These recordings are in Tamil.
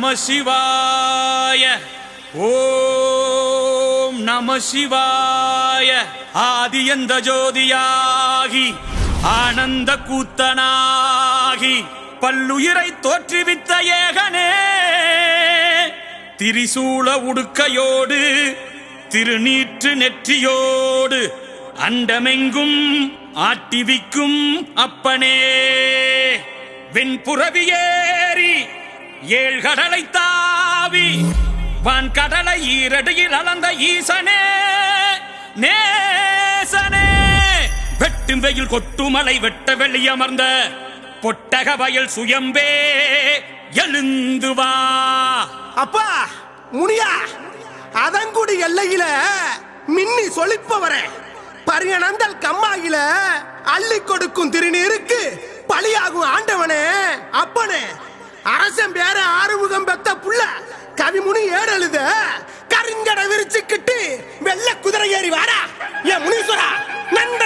சிவாய. ஓம் நம சிவாய. ஆதியந்த ஜோதியாகி ஆனந்த கூத்தனாகி பல்லுயிரை தோற்றுவித்த ஏகனே. திரிசூல உடுக்கையோடு திருநீற்று நெற்றியோடு அண்டமெங்கும் ஆட்டிவிக்கும் அப்பனே. வெண்புறவியேறி ஏழ்கடலை தாவி வான் கடலை ஈரடியில் அளந்த ஈசனே நேசனே. வெட்டும் வெயில் கொட்டுமலை வெட்ட வெளியமர்ந்த பொட்டக வயல் சுயம்பே எழுந்து வா. அப்பா முனியா அதங்குடி எல்லையில மின்னி சொலிப்பவர. பரியனந்தல் கம்மாயில அள்ளி கொடுக்கும் திருநீருக்கு பலியாகும் ஆண்டவனே. அப்பா அரசன் பேர ஆறுமுகம் பெத்த புள்ள. கவிமுனி ஏடெழுத கருங்கடை விரிச்சுக்கிட்டு வெள்ள குதிரை ஏறி வாடா. ஏ முனீஸ்வரா நன்றி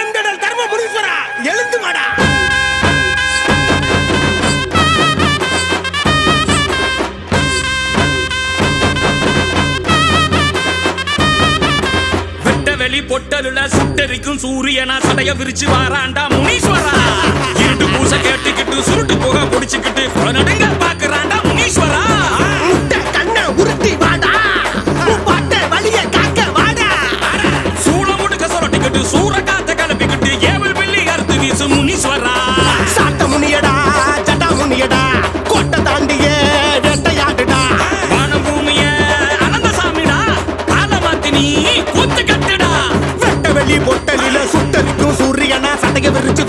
வெளி பொட்டலுல சுட்டரிக்கும் சூரியனா? சடைய விரிச்சு வாராண்டா முனீஸ்வரா? இருட்டு பூசை கேட்டுக்கிட்டு சுருட்டு போக புடிச்சுக்கிட்டு நடுங்க பாக்குறாண்டா முனீஸ்வரா? சூரியனா விரிச்சு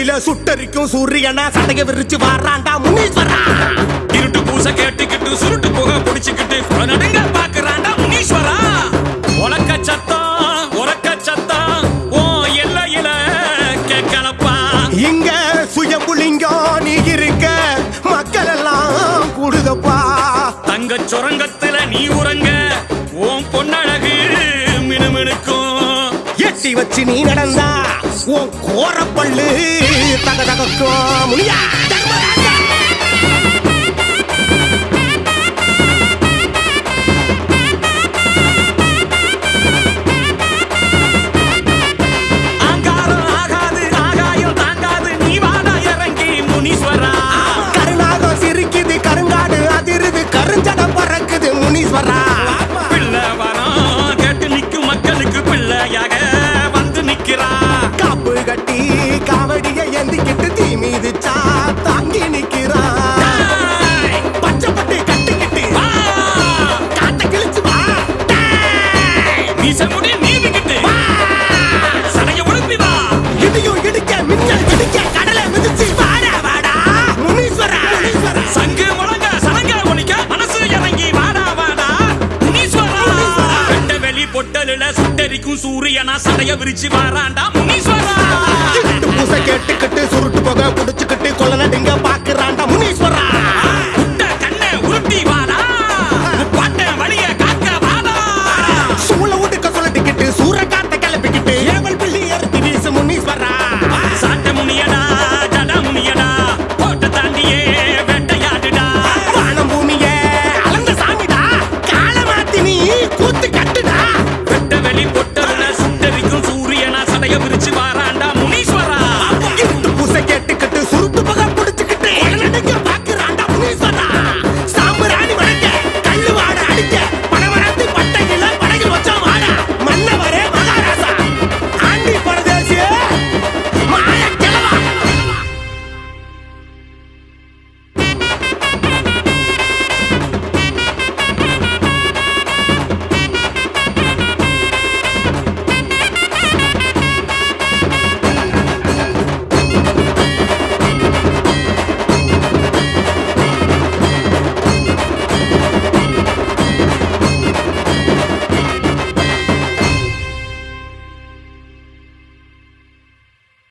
வெளி பொட்டலில சுட்டரிக்கும் சூரியனா சட்டைய விரிச்சு வாராண்டா முனீஸ்வரா. இருட்டு பூச கேட்டுக்கிட்டு சுருட்டு புகை புடிச்சுக்கிட்டு நடுங்க பாக்குறாண்டா முனீஸ்வரா. உலக்க சத்தம் உறக்க சத்தம் ஓ எல்லையில கேட்கலப்பா. இங்க சுயம்புலிங்கம் நீ இருக்க மக்கள் எல்லாம் கூடுதப்பா. தங்க சுரங்கத்துல நீ உறங்க கட்டி வச்சு நீ நடந்தா உன் கோரப்பள்ளு தக தகக்கும் முடியா பொட்டலுல சுட்டரிக்கும் சூரியனா சடைய விரிச்சு வாராண்டா முனீஸ்வரா. பூசை கேட்டுக்கிட்டு சுருட்டு போக குடிச்சுக்கிட்டு கொள்ளல டிங்க பாக்குறாண்டா முனீஸ்வரா.